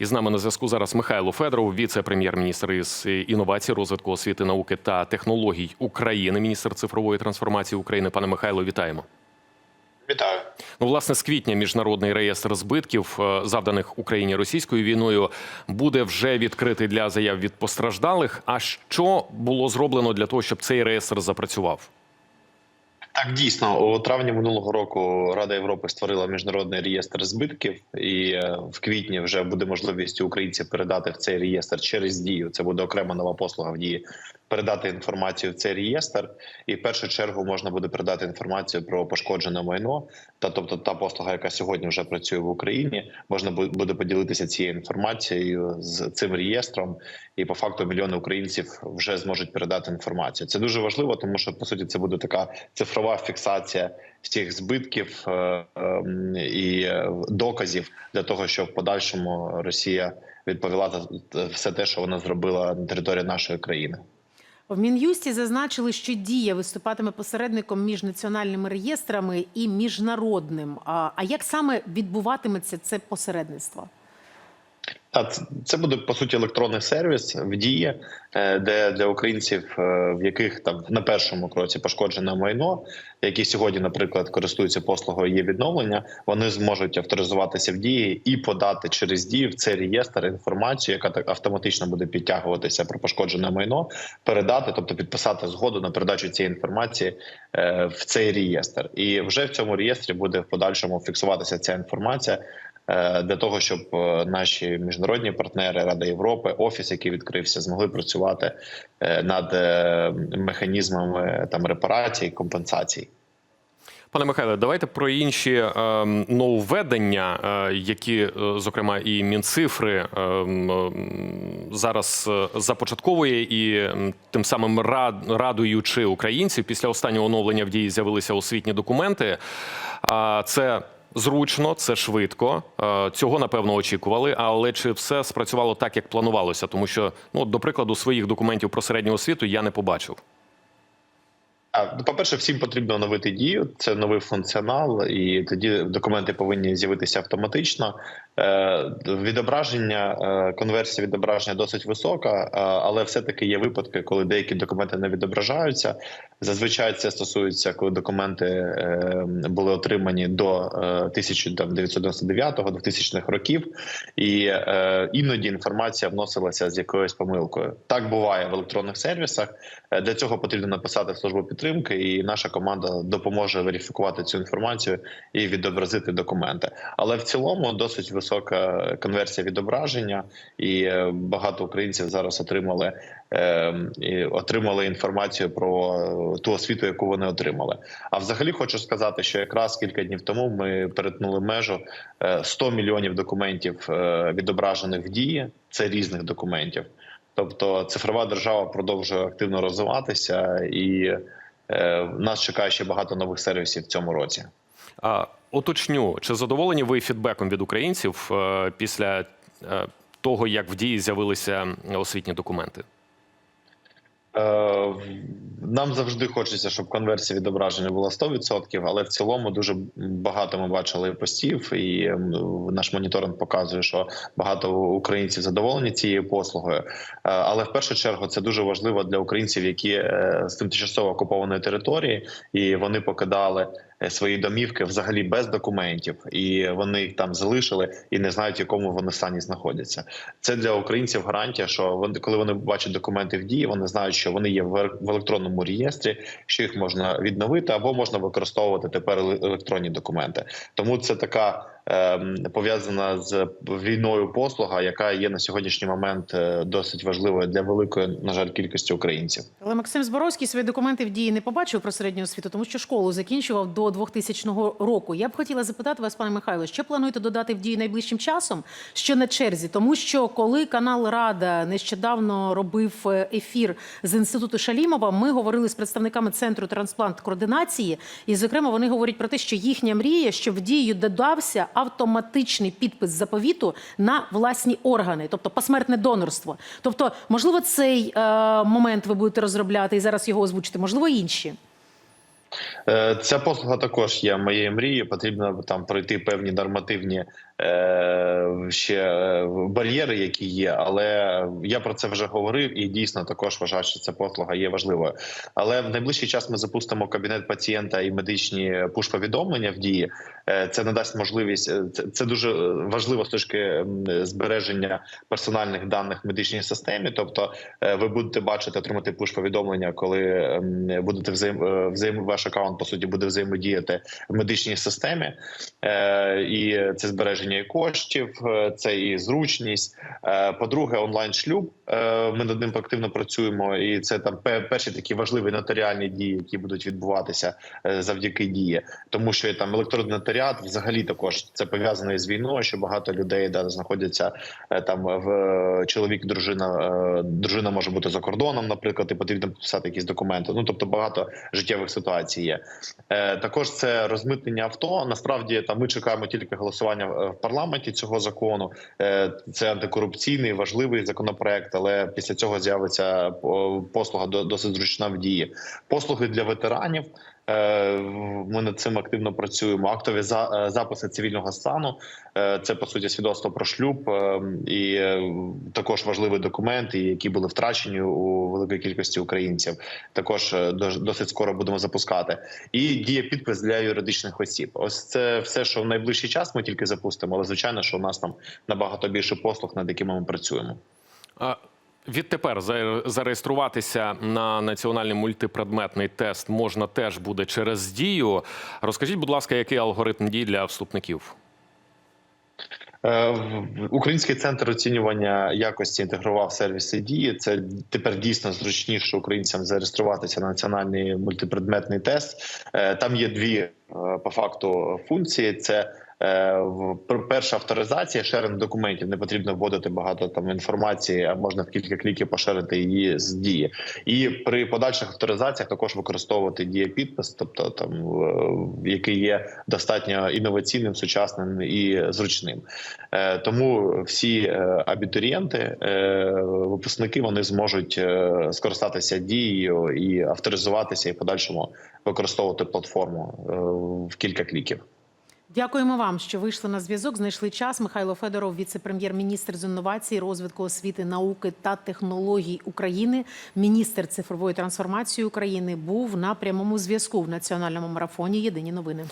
І з нами на зв'язку зараз Михайло Федоров, віце-прем'єр-міністр із інновацій, розвитку освіти, науки та технологій України, міністр цифрової трансформації України. Пане Михайло, вітаємо. Вітаю. Ну, власне, з квітня міжнародний реєстр збитків, е, завданих Україні російською війною, буде вже відкритий для заяв від постраждалих. А що було зроблено для того, щоб цей реєстр запрацював? Так, дійсно, у травні минулого року Рада Європи створила міжнародний реєстр збитків, і е, в квітні вже буде можливість українців передати в цей реєстр через дію. Це буде окрема нова послуга в дії. Передати інформацію в цей реєстр, і в першу чергу можна буде передати інформацію про пошкоджене майно. Та тобто та послуга, яка сьогодні вже працює в Україні, можна буде поділитися цією інформацією з цим реєстром, і по факту мільйони українців вже зможуть передати інформацію. Це дуже важливо, тому що по суті це буде така цифрова фіксація всіх збитків е, ем, і е, доказів для того, щоб в подальшому Росія відповіла за все те, що вона зробила на території нашої країни. В Мін'юсті зазначили, що дія виступатиме посередником між національними реєстрами і міжнародним. А, як саме відбуватиметься це посередництво? Це- буде по суті електронний сервіс в дії, е, де для українців, е, в яких там на першому кроці пошкоджене майно, які сьогодні, наприклад, користуються послугою є відновлення, вони зможуть авторизуватися в дії і подати через дію в цей реєстр інформацію, яка так автоматично буде підтягуватися про пошкоджене майно, передати, тобто підписати згоду на передачу цієї інформації е, в цей реєстр. І вже в цьому реєстрі буде в подальшому фіксуватися ця інформація для того, щоб е, наші міжнародні партнери Рада Європи, офіс, який відкрився, змогли працювати е, над е, механізмами там репарацій, компенсацій. Пане Михайле, давайте про інші е, нововведення, е, які, е, зокрема, і Мінцифри е, м, зараз е, започатковує і тим самим рад, радуючи українців після останнього оновлення в дії з'явилися освітні документи. А це зручно, це швидко. Е, Цього напевно очікували. Але чи все спрацювало так, як планувалося? Тому що, ну, до прикладу, своїх документів про середню освіту я не побачив. Ну, По-перше, всім потрібно оновити дію. Це новий функціонал, і тоді документи повинні з'явитися автоматично. Е, Відображення, е, конверсія відображення досить висока, е, але все-таки є випадки, коли деякі документи не відображаються. Зазвичай це стосується, коли документи були отримані до е, 1999-2000 років, і іноді інформація вносилася з якоюсь помилкою. Так буває в електронних сервісах. Для цього потрібно написати в службу підтримки, і наша команда допоможе верифікувати цю інформацію і відобразити документи. Але в цілому досить висока конверсія відображення, і е, багато українців зараз отримали. е, Отримали інформацію про е, ту освіту, яку вони отримали. А взагалі хочу сказати, що якраз кілька днів тому ми перетнули межу е, 100 мільйонів документів відображених в дії. Це різних документів. Тобто цифрова держава продовжує активно розвиватися, і е, нас чекає ще багато нових сервісів в цьому році. А, Уточню, чи задоволені ви фідбеком від українців е, після е, того, як в дії з'явилися освітні документи? Е, Нам завжди хочеться, щоб конверсія відображення була 100%, але в цілому дуже багато ми бачили постів, і наш моніторинг показує, що багато українців задоволені цією послугою. Але в першу чергу це дуже важливо для українців, які з тимчасово окупованої території, і вони покидали свої домівки взагалі без документів, і вони їх там залишили і не знають, в якому вони стані знаходяться. Це для українців гарантія, що вони, коли вони бачать документи в дії, вони знають, що вони є в електронному реєстрі, що їх можна відновити або можна використовувати тепер електронні документи. Тому це така пов'язана з війною послуга, яка є на сьогоднішній момент е, досить важливою для великої, на жаль, кількості українців. Але Максим Зборовський свої документи в дії не побачив про середню освіту, тому що школу закінчував до 2000 року. Я б хотіла запитати вас, пане Михайло, що плануєте додати в дії найближчим часом? Що на черзі? Тому що коли канал Рада нещодавно робив е, ефір з інституту Шалімова, ми говорили з представниками центру трансплант координації, і зокрема вони говорять про те, що їхня мрія, щоб в дію додався автоматичний підпис заповіту на власні органи, тобто посмертне донорство. Тобто, можливо, цей е, момент ви будете розробляти і зараз його озвучити, можливо, інші. Е, Ця послуга також є моєю мрією. Потрібно там пройти певні нормативні е, ще е, бар'єри, які є. Але я про це вже говорив і дійсно також вважаю, що ця послуга є важливою. Але в найближчий час ми запустимо кабінет пацієнта і медичні пуш-повідомлення в дії. Це надасть можливість. Це, це дуже важливо з точки збереження персональних даних в медичній системі. Тобто, ви будете бачити, отримати пуш-повідомлення, коли будете взаєм, взаєм ваш аккаунт по суті буде взаємодіяти в медичній системі, Е, і це збереження коштів, е, це і зручність. Е, По-друге, онлайн шлюб. Ми над ним активно працюємо, і це там перші такі важливі нотаріальні дії, які будуть відбуватися е, завдяки дії, тому що там електронний нотаріат взагалі також це пов'язано із війною, що багато людей да, знаходяться е, там в е, чоловік, дружина, е, дружина може бути за кордоном, наприклад, і потрібно підписати якісь документи. Ну тобто багато життєвих ситуацій є. Е, Також це розмитнення авто. Насправді там ми чекаємо тільки голосування е, в парламенті цього закону. Е, Це антикорупційний важливий законопроект, але після цього з'явиться послуга до- досить зручна в дії. Послуги для ветеранів. Е, Ми над цим активно працюємо. Актові е, записи цивільного стану е, це по суті свідоцтво про шлюб і також важливий документ, які були втрачені у великій кількості українців. Також досить скоро будемо запускати. І діє підпис для юридичних осіб. Ось це все, що в найближчий час ми тільки запустимо. Але звичайно, що у нас там набагато більше послуг, над якими ми працюємо. Відтепер зареєструватися на національний мультипредметний тест можна теж буде через дію. Розкажіть, будь ласка, який алгоритм дій для вступників? Е, Український центр оцінювання якості інтегрував сервіси дії. Це тепер дійсно зручніше українцям зареєструватися на національний мультипредметний тест. Е, Там є дві е, по факту функції: це перша авторизація, шеринг документів. Не потрібно вводити багато там інформації, а можна в кілька кліків поширити її з дії. І при подальших авторизаціях також використовувати дієпідпис, тобто там е, який є достатньо інноваційним, сучасним і зручним. Е, Тому всі е, абітурієнти, е, випускники, вони зможуть е, скористатися дією і авторизуватися, і подальшому використовувати платформу е, в кілька кліків. Дякуємо вам, що вийшли на зв'язок. Знайшли час. Михайло Федоров, віце-прем'єр-міністр з інновацій, розвитку освіти, науки та технологій України, міністр цифрової трансформації України, був на прямому зв'язку в національному марафоні. Єдині новини.